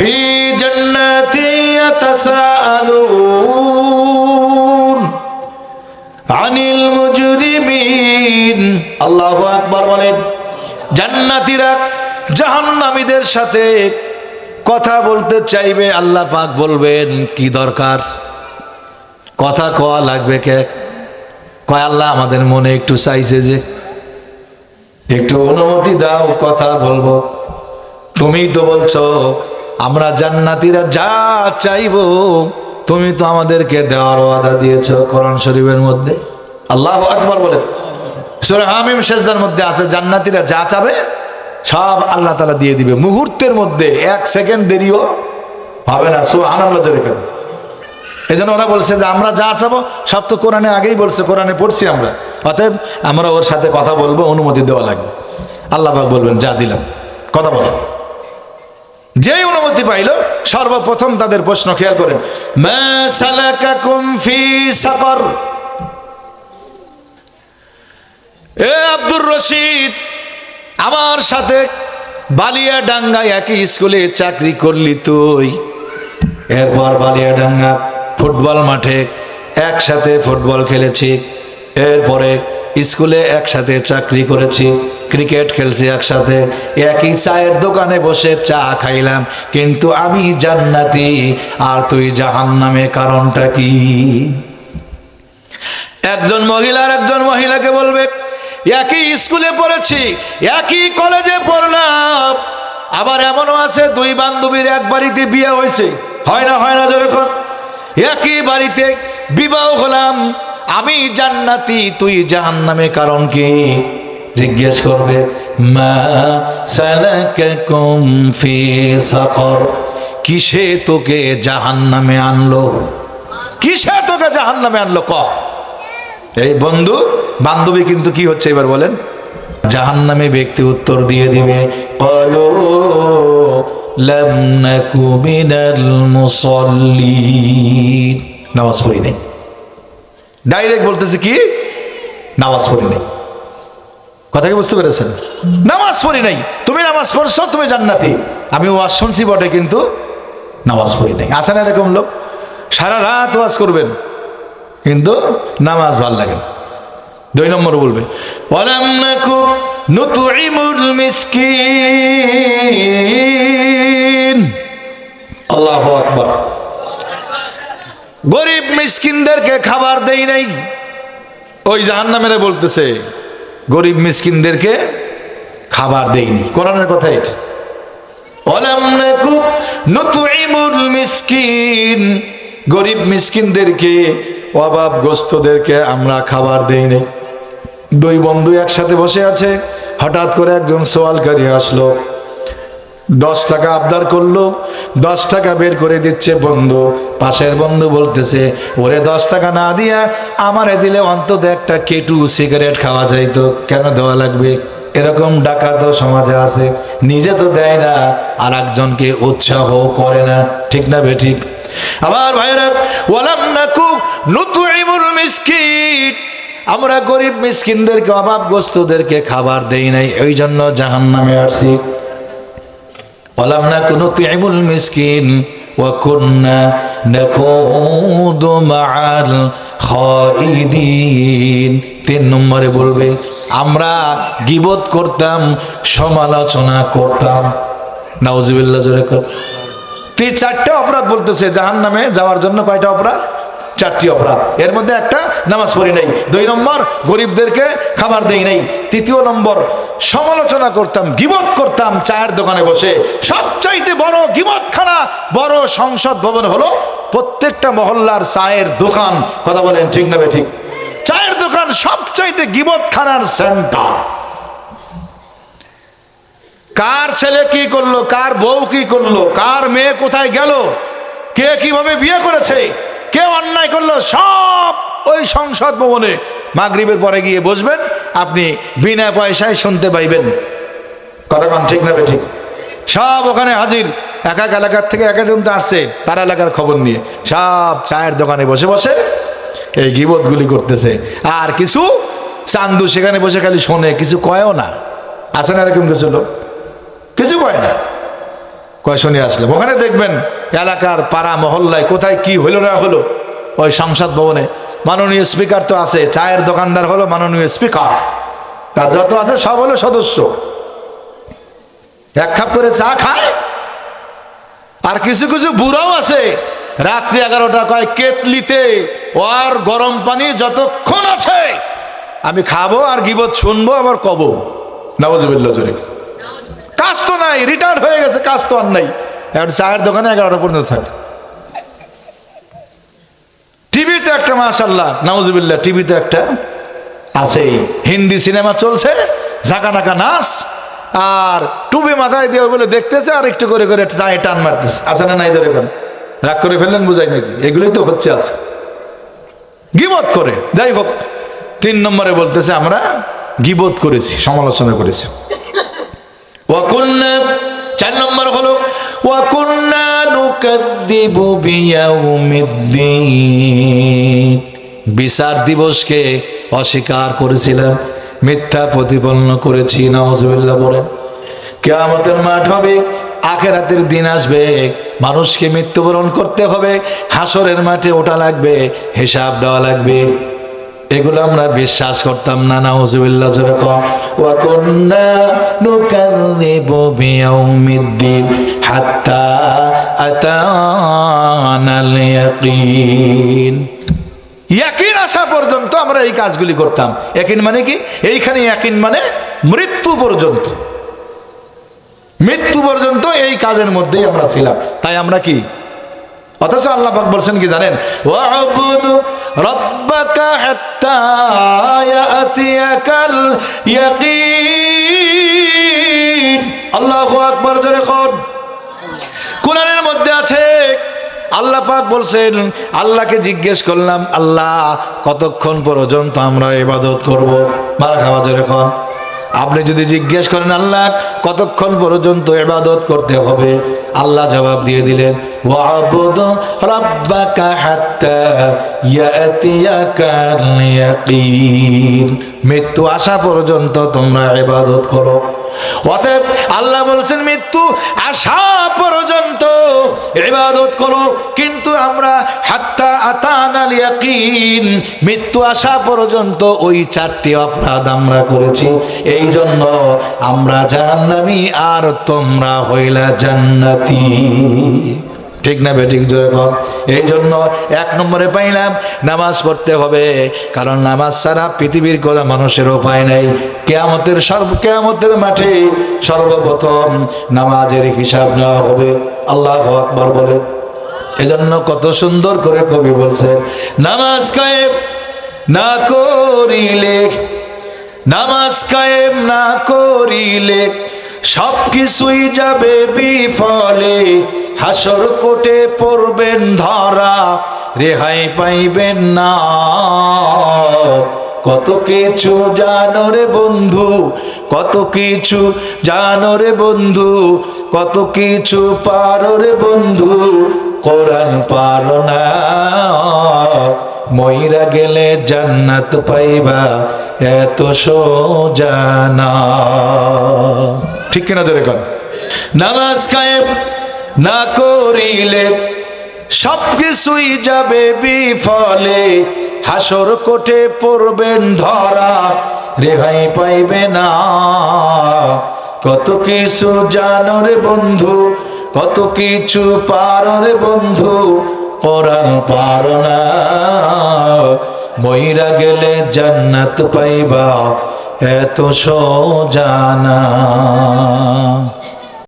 في جنات يتساءلون عن المجرمين الله আকবার বলেন জান্নাতীরা জাহান্নামীদের সাথে কথা বলতে চাইবে আল্লাহ পাক বলবেন কি দরকার কথা কওয়া লাগবে কে কয় আল্লাহ আমাদের মনে একটু চাইছে যে একটু অনুমতি দাও কথা বলবো তুমি তো বলছো আমরা জান্নাতীরা যা চাইব, তুমি তো আমাদেরকে দেওয়ার ওয়াদা দিয়েছ কোরআন শরীফের মধ্যে। আল্লাহ আকবার বলেন সূরা হামিম শেষদার মধ্যে আছে, জান্নাতীরা যা চাবে, সব আল্লাহ তাআলা দিয়ে দিবে। মুহূর্তের মধ্যে, এক সেকেন্ড দেরিও হবে না, সুবহানাল্লাহ জোরে কেন? এই জন্য ওরা বলছে যে আমরা যা চাবো, সব তো কোরআনে আগেই বলছে, কোরআনে পড়ছি আমরা। অতএব আমরা ওর সাথে কথা বলব, অনুমতি দেওয়া লাগবে। আল্লাহ পাক বলবেন, যা দিলাম। কথা বলো। যেই অনুমতি পাইল, সর্বপ্রথম তাদের প্রশ্ন খেয়াল করেন। এ আব্দুর রশিদ, আমার সাথে বালিয়া ডাঙ্গায় একই স্কুলে চাকরি করলি তুই। এরপর বালিয়াডাঙ্গা ফুটবল মাঠে একসাথে ফুটবল খেলেছি। এরপরে স্কুলে একসাথে চাকরি করেছি। ক্রিকেট খেলছি একসাথে। একই চায়ের দোকানে বসে চা খাইলাম। কিন্তু আমি জান্নাতি। আর তুই জাহান্নামে, কারণটা কি? একজন মহিলার একজন মহিলাকে বলবে, একই স্কুলে পড়েছি, একই কলেজে পড়লাম। আবার এমনও আছে, দুই বান্ধবীর এক বাড়িতে বিয়ে হয়েছে। হয় না হয় না যেরকম একই বাড়িতে বিবাহ হলাম। আমি জান্নাতি, তুই জাহান্নামে, কারণ কি? জিজ্ঞেস করবে, মা কিসে তোকে জাহান্নামে আনলো? কিসে তোকে জাহান্নামে আনলো ক? এই বন্ধু, বান্ধবী কিন্তু কি হচ্ছে এবার বলেন? জাহান্নামে ব্যক্তি উত্তর দিয়ে দিবে, কলো নামাজ পড়ি নাই। ডাইরেক্ট বলতেছে কি? নামাজ পড়ি নাই। কথা কি বুঝতে পেরেছেন? নামাজ পড়ি নাই। তুমি নামাজ পড়ছো, তুমি জান্নাতি। আমি ওয়াজ শুনছি বটে, কিন্তু নামাজ পড়ি নাই। আছে না এরকম লোক? সারা রাত ওয়াজ করবেন, কিন্তু নামাজ ভালো লাগে। দুই নম্বর বলবে আল্লাহু গরিব মিসকিনদেরকে খাবার দেই নাই। ওই জাহান্নামেরে বলতেছে গরিব মিসকিনদেরকে খাবার দেইনি। কোরআনের কথা এটা। মিসকিন। গরিব মিসকিনদেরকে, অভাবগ্রস্তদেরকে আমরা খাবার দেই নাই দুই বন্ধু একসাথে বসে আছে, হঠাৎ করে একজন সোয়ালকারী আসলো। দশ টাকা আবদার করল, দশ টাকা বের করে দিচ্ছে বন্ধু। পাশের বন্ধু বলতেছে, ওরে দশ টাকা না দিয়া আমারে দিলে অন্তত একটা কেটু সিগারেট খাওয়া যাইতো, কেন দেওয়া লাগবে? এরকম ডাকাত সমাজে আছে। নিজে তো দেয় না আর একজনকে উৎসাহ করে না। ঠিক না বে ঠিক? আমার ভাইরা ওয়ালাম নাকু নুতুইমুল মিসকিন। আমরা গরিব মিসকিনদেরকে, অভাবগ্রস্তদেরকে খাবার দেই নাই ওই জন্য জাহান্নামে আসছি ولم نكن نطعم المسكين وكنا نخوض مع الخائدين তিন নম্বরে বলবে আমরা গিবত করতাম সমালোচনা করতাম নাউজিবিল্লাহ জোরে কর তিন চারটে অপরাধ বলতেছে জাহান নামে যাওয়ার জন্য কয়টা অপরাধ চারটি অপরাধ। এর মধ্যে একটা নামাজ পড়ি নাই। দুই নম্বর, গরিবদেরকে খাবার দেই নাই। তৃতীয় নম্বর, সমালোচনা করতাম, গিবত করতাম চায়ের দোকানে বসে। সবচাইতে বড় গিবতখানা, বড় সংসদ ভবন হলো প্রত্যেকটা মহল্লার চায়ের দোকান। কথা বলেন ঠিক না ঠিক চায়ের দোকান সবচাইতে গিবতখানার সেন্টার। কার ছেলে কি করল, কার বউ কি করল, কার মেয়ে কোথায় গেল, কে কীভাবে বিয়ে করেছে কে অন্যায় করল সব ওই সংসদ ভবনে মাগরিবের পরে গিয়ে বসবেন আপনি বিনা পয়সায় শুনতে পাইবেন। কথা কন ঠিক না ঠিক সব ওখানে হাজির এক এক এলাকার থেকে এক একজন তো আসছে তার এলাকার খবর নিয়ে। সব চায়ের দোকানে বসে বসে এই গিবতগুলি করতেছে। আর কিছু চান্দু সেখানে বসে খালি শোনে কিছু কয়ও না। আছে না এরকম কিছু লোক? কিছু কয় না? কয় শুনে আসলে ওখানে দেখবেন এলাকার পাড়া মহল্লায় কোথায় কি হইল না হলো ওই সংসদ ভবনে। মাননীয় স্পিকার তো আছে, চায়ের দোকানদার হলো মাননীয় স্পিকার। তার যত আছে সব হলো সদস্য। এক খাপ করে চা খায়। আর কিছু কিছু বুড়াও আছে। রাত্রি এগারোটা কয়, কেতলিতে ওর গরম পানি যতক্ষণ আছে, আমি খাব আর গিবত শুনব আবার কব। নওয়াজবিল্লা জোরে। কাজ তো নাই রিটায়ার্ড হয়ে গেছে, কাজ তো আর নাই। এখন চায়ের দোকানে এগারোটা পর্যন্ত থাকে। টিভিতে একটা মাশাল্লাহ নওয়াজবিল্লা টিভিতে একটা আছেই। হিন্দি সিনেমা চলছে, ঝাঁকা নাকা নাচ, আর টুপি মাথায় দিয়ে বলে দেখতেছে আর একটু করে করে চায়ে টান মারতেছে। আছে না নাই এখন রাগ করে ফেললেন, বুঝাই নাকি? এগুলোই তো হচ্ছে আছে। গিবত করে। যাই হোক, তিন নম্বরে বলতেছে, আমরা গিবত করেছি, সমালোচনা করেছি। চার নম্বর হলো ওয়াকুন্না নুকাদ্দিবু বিয়াউমিদ্দিন বিচার দিবসকে অস্বীকার করেছিলাম, মিথ্যা প্রতিপন্ন করেছি নওয়াজবিল্লাহ বলেন। কেয়ামতের মাঠ হবে, আখেরাতের দিন আসবে, মানুষকে মৃত্যুবরণ করতে হবে, হাসরের মাঠে ওটা লাগবে, হিসাব দেওয়া লাগবে। এগুলো আমরা বিশ্বাস করতাম না, নাউজুবিল্লাহ ওয়া নুকাযযিবু বিয়াউমিদ্দিন হাত্তা আতানাল ইয়াকিন। ইয়াকিন আসা পর্যন্ত আমরা এই কাজগুলি করতাম। ইয়াকিন মানে কি? এইখানে ইয়াকিন মানে মৃত্যু পর্যন্ত। মৃত্যু পর্যন্ত এই কাজের মধ্যেই আমরা ছিলাম। তাই আমরা কি? অথচ আল্লাহ পাক বলছেন কি জানেন? ওয়াবুদু রাব্বাকা হাত্তা ইয়াতিয়াকাল ইয়াকিন। আল্লাহু আকবার, জোরে কোন। কোরআনের মধ্যে আছে, আল্লাহ পাক বলছেন, আল্লাহকে জিজ্ঞেস করলাম, আল্লাহ, কতক্ষণ পর্যন্ত আমরা ইবাদত করব? মার খাওয়া যেরকম আপনি যদি জিজ্ঞেস করেন, আল্লাহ, কতক্ষণ পর্যন্ত ইবাদত করতে হবে? আল্লাহ জবাব দিয়ে দিলেন মৃত্যু আসা পর্যন্ত তোমরা ইবাদত করো। অতএব আল্লাহ বলছেন, মৃত্যু আসা ইবাদত করো। কিন্তু আমরা হাত্তা আতান আল ইয়াকিন মৃত্যু আসা পর্যন্ত ওই চারটি অপরাধ আমরা করেছি। এই জন্য আমরা জাহান্নামী আর তোমরা হইলা জান্নাতি। ঠিক না বেঠিক জোরে কর এই জন্য এক নম্বরে পাইলাম, নামাজ পড়তে হবে। কারণ নামাজ ছাড়া পৃথিবীর কোনো মানুষের উপায় নেই। কেয়ামতের সর্ব, কেয়ামতের মাঠে সর্বপ্রথম নামাজের হিসাব নেওয়া হবে। আল্লাহ আকবর বলে। এজন্য কত সুন্দর করে কবি বলছে নামাজ কায়েম না করিলে, নামাজ কায়েম না করিলে সব কিছুই যাবে বিফলে। হাসর কোটে পড়বেন ধরা, রেহাই পাইবেন না। কত কিছু জানো রে বন্ধু, কত কিছু জানো রে বন্ধু, কত কিছু পারো রে বন্ধু, কোরআন পারো না। মইরা গেলে জান্নাত পাইবা, এত সোজানা ঠিক কিনা জোরে কর নামাজ কায়েম না করিলে সব কিছুই যাবে বিফলে, হাসর কোটে পড়বেন ধরা, রেহাই পাইবে না। কত কিছু জানো রে বন্ধু, কত কিছু পারো রে বন্ধু, কোরআন পারো না। মইরা গেলে জান্নাত পাইবা, এত সোজানা